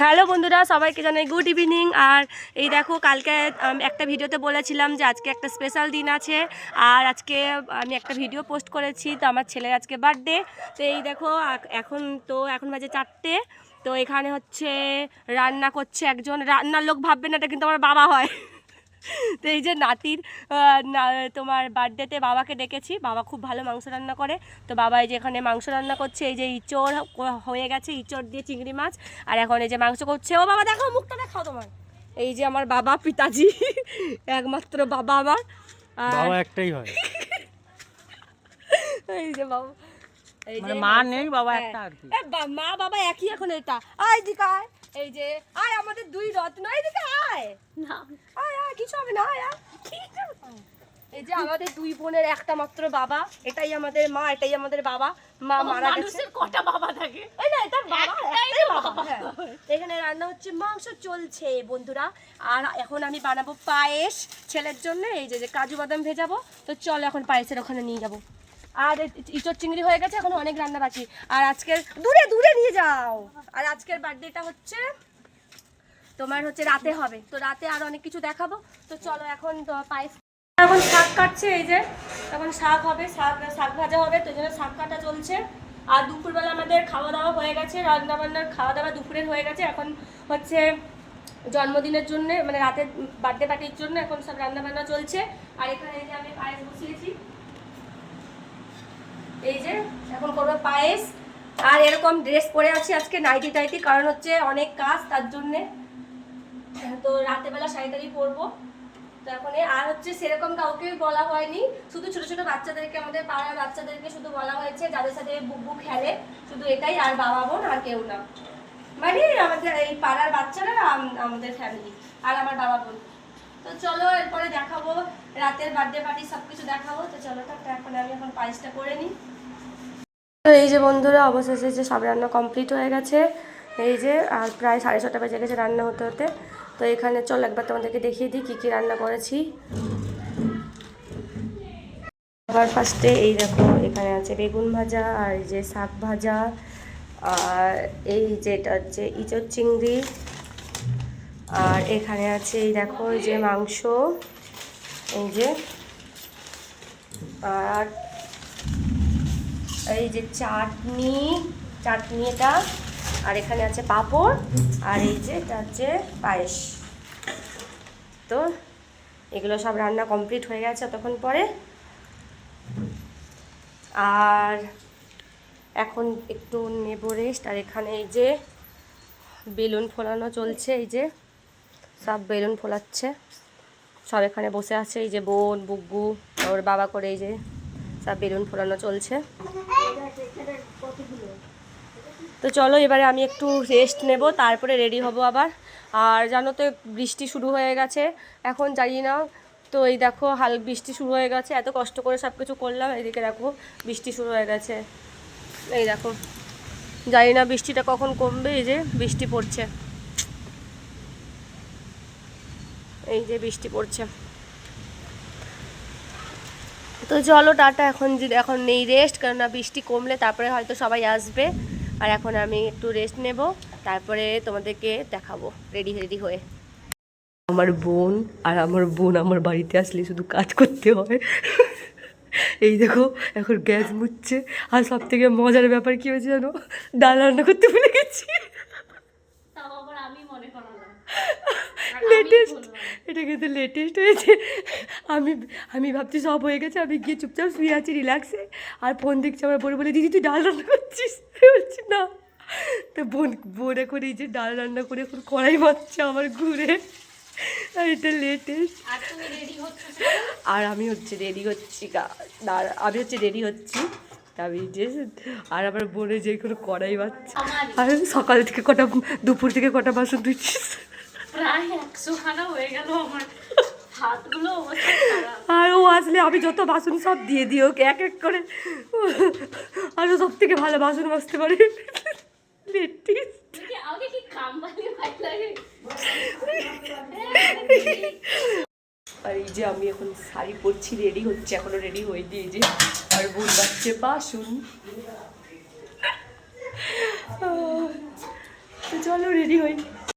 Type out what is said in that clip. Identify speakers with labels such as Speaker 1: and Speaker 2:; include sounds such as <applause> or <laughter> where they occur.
Speaker 1: Hello বন্ধুরা, সবাইকে জানাই গুড ইভিনিং আর এই দেখো, কালকে একটা ভিডিওতে বলেছিলাম যে আজকে একটা স্পেশাল দিন আছে। আর আজকে, আমি একটা ভিডিও পোস্ট করেছি, তো আমার ছেলের আজকে বার্থডে তো এই দেখো এখন তো, এখন বাজে চারটে। তো এখানে হচ্ছে, রান্না করছে একজন। রান্নার লোক ভাববে না এটা কিন্তু আমার বাবা হয়। <laughs> তো এই যে নাতির তোমার বার্থডেতে বাবাকে ডেকেছি বাবা খুব ভালো মাংস রান্না করে। তো বাবা এই যে এখানে মাংস রান্না করছে এই যে ইঁচড় হয়ে গেছে ইঁচড় দিয়ে চিংড়ি মাছ আর এখন এই যে মাংস করছে। ও বাবা দেখো মুখটা দেখাও তোমার। এই যে আমার বাবা পিতাজি <laughs> একমাত্র বাবা আমার। আর
Speaker 2: বাবা একটাই হয়। <laughs>
Speaker 1: এই যে বাবা
Speaker 2: মানে মা নেই বাবা
Speaker 1: হ্যাঁ।
Speaker 2: একটা আর কি।
Speaker 1: মা বাবা একই এখন এটা। আয় দিকে আয়। এই যে আয় আমাদের দুই রত্ন এইদিকে আয়। আয় আয় কিছু হবে না আয় আয়। এই যে আমাদের দুই বোনের একটা মাত্র বাবা এটাই আমাদের মা এটাই আমাদের বাবা। মা মারা গেছে।
Speaker 3: কটা বাবা থাকে?
Speaker 1: এই না এটা বাবা একটাই বাবা। হ্যাঁ। এখানে রান্না হচ্ছে মাংস চলছে বন্ধুরা। আর এখন আমি বানাবো পায়েস। ছেলের জন্য এই যে যে কাজু বাদাম ভেজাবো। তো চলো এখন পায়েসের ওখানে নিয়ে যাব। আর ইচর চিংড়ি হয়ে গেছে, এখন অনেক রান্না বাকি। আর আজকের দূরে দূরে নিয়ে যাও। আর আজকের বার্থডেটা হচ্ছে, তোমার হচ্ছে রাতে হবে। তো রাতে আর অনেক কিছু দেখাবো। তো চলো এখন পায়েস এখন শাক কাটছে, এই যে। এখন শাক হবে, শাক শাক ভাজা হবে, তো জন্য শাক কাটা চলছে। আর দুপুরবেলা আমাদের খাওয়া দাওয়া হয়ে গেছে রান্না বান্নার খাওয়া দাওয়া দুপুরের হয়ে গেছে। এখন হচ্ছে জন্মদিনের জন্য মানে রাতের বার্থডে পার্টির জন্য এখন সব রান্না বান্না চলছে। আর এখানে যে আমি পায়েস বসিয়েছি। এই যে, এখন করব পায়েস। আর এরকম ড্রেস পরে আছি আজকে নাইটি টাইটি কারণ হচ্ছে অনেক কাজ, তার জন্যে। তো রাতেবেলা শাড়ি টাড়ি পরবো। তো এখন আর হচ্ছে সেরকম কাউকে বলা হয়নি। শুধু ছোট ছোট বাচ্চাদেরকে, আমাদের পাড়ার বাচ্চাদেরকে শুধু বলা হয়েছে, যাদের সাথে বুকু খেলে। শুধু এটাই, আর বাবা বোন, আর কেউ না। মানে আমাদের এই পাড়ার বাচ্চারা আমাদের ফ্যামিলি আর আমার বাবা বোন। তো চলো, এরপরে দেখাবো। রাতের বার্থডে পার্টি সব কিছু দেখাবো। তো চলো, তো এখন আমি এখন পায়েসটা করে নিই। এই যে বন্ধুরা, অবশেষে যে সব রান্না কমপ্লিট হয়ে গেছে। এই যে, আর প্রায় সাড়ে ছটা বেজে গেছে রান্না হতে হতে। তো এখানে চল, একবার তোমাদেরকে দেখিয়ে দিই কী কী রান্না করেছি। আবার ফার্স্টে এই দেখো, এখানে আছে বেগুন ভাজা, আর এই যে শাক ভাজা, আর এই যেটা হচ্ছে ইঁচড় চিংড়ি। আর এখানে আছে এই দেখো, এই যে মাংস, এই যে, আর এই যে চাটনি চাটনি এটা, আর এখানে আছে পাঁপড়, আর এই যে এটা হচ্ছে পায়েস। তো এগুলো সব রান্না কমপ্লিট হয়ে গেছে তখন পরে। আর এখন একটু নেব রেস্ট আর এখানে এই যে বেলুন ফোলানো চলছে, এই যে সব বেলুন ফোলাচ্ছে। সব এখানে বসে আছে, এই যে বোন বুগ্গু ওর বাবা করে এই যে সব বেলুন ফোলানো চলছে। তো চলো, এবারে আমি একটু রেস্ট নেব, তারপরে রেডি হব আবার। আর জানো তো, বৃষ্টি শুরু হয়ে গেছে, এখন জানি না। তো এই দেখো, হাল বৃষ্টি শুরু হয়ে গেছে, এত কষ্ট করে সব কিছু করলাম, এদিকে দেখো, বৃষ্টি শুরু হয়ে গেছে। এই দেখো, জানি না বৃষ্টিটা কখন কমবে, এই যে বৃষ্টি পড়ছে। এই যে বৃষ্টি পড়ছে। তো চলো টাটা, এখন এখন নেই রেস্ট কেননা বৃষ্টি কমলে তারপরে হয়তো সবাই আসবে। আর এখন আমি একটু রেস্ট নেব, তারপরে তোমাদেরকে দেখাবো রেডি রেডি হয়ে। আমার বোন আর আমার বোন আমার বাড়িতে আসলে শুধু কাজ করতে হয়। এই দেখো, এখন গ্যাস মুচ্ছে আর সব থেকে মজার ব্যাপার কি হয়েছে জানো? ডাল রান্না করতে ভুলে গেছি
Speaker 3: তাও আবার আমি মনে করালাম
Speaker 1: লেটেস্ট এটা কিন্তু লেটেস্ট হয়েছে। আমি আমি ভাবছি সব হয়ে গেছে আমি গিয়ে চুপচাপ শুয়ে আছি রিল্যাক্সে আর ফোন দেখছি আমার বোন বলে দিদি তুই ডাল রান্না করছিস? বলছি না। তো বোন বোন এখন এই যে ডাল রান্না করে এখন কড়াই মারছে আমার ঘুরে। আর এটা লেটেস্ট
Speaker 3: আর
Speaker 1: আমি হচ্ছে রেডি হচ্ছি আমি হচ্ছে রেডি হচ্ছি। তা আমি যে আর আমার বোনে যে কোনো কড়াই
Speaker 3: আমার
Speaker 1: আর সকাল থেকে কটা দুপুর থেকে কটা বাসন ধুচ্ছিস
Speaker 3: প্রায় একশো খানা হয়ে গেল আমার হাতগুলো
Speaker 1: আর ও আসলে আমি যত বাসন সব দিয়ে দিই ওকে এক এক করে। আর সব থেকে ভালো বাসন মাজতে পারি। আর এই যে আমি এখন শাড়ি পরছি রেডি হচ্ছে এখনও রেডি হয়ে দিয়ে যে। আর বোন বাচ্চে বাসন। চলো রেডি হই।